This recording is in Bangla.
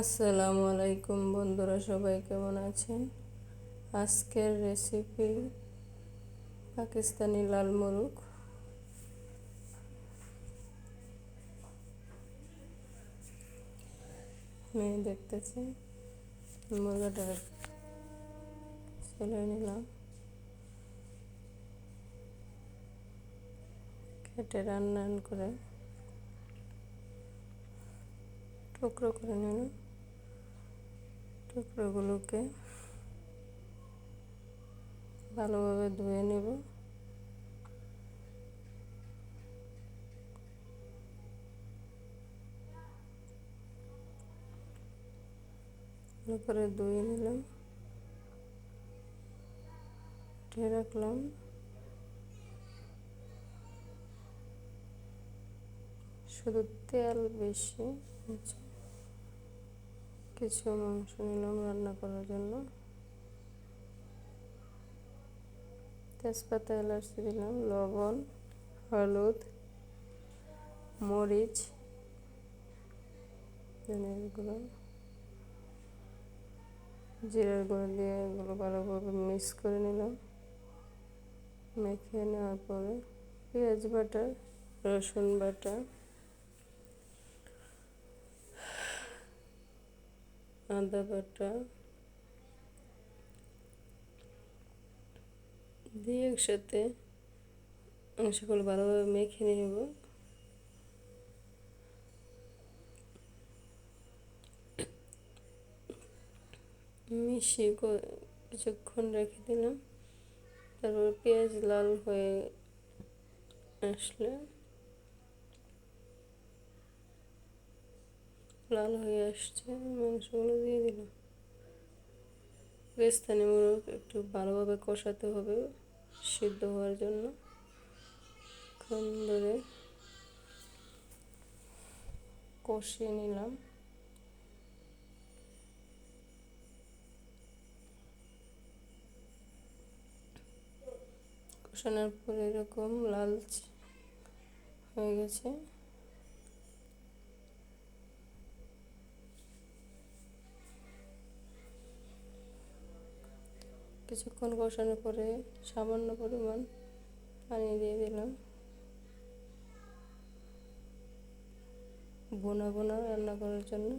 আসসালামু আলাইকুম বন্ধুরা, সবাই কেমন আছেন? আজকের রেসিপি পাকিস্তানি লাল মুরগ। মেয়ে দেখতেছি, মুরগাটা চলে নিলাম। কেটে রান্না করে টুকরো করে নিলাম। টুকরোগুলোকে ভালোভাবে ধুয়ে নেব। ভালো করে ধুয়ে নিলাম। উঠে রাখলাম। শুধু তেল বেশি কিছু মাংস নিলাম রান্না করার জন্য। তেজপাতা, এলাচি দিলাম, লবণ, হলুদ, মরিচ এগুলো জিরার গুঁড়ো দিয়ে এগুলো ভালোভাবে মিক্স করে নিলাম। মেখে নেওয়ার পরে পেঁয়াজ বাটা, রসুন বাটা আদা বাটা দিয়ে একসাথে অংশগুলো ভালোভাবে মেখে নেব মিশিয়ে কিছুক্ষণ রেখে দিলাম তারপর পেঁয়াজ লাল হয়ে আসলে লাল হয়ে আসছে মাংসগুলো দিয়ে দিলাম একটু ভালোভাবে কষাতে হবে, সিদ্ধ হওয়ার জন্য। ধরে কষিয়ে নিলাম। কষানোর পর এরকম লাল হয়ে গেছে। কিছুক্ষণ কষানোর পরে সামান্য পরিমাণ পানি দিয়ে দিলাম। বোনা বোনা রান্না করার জন্য।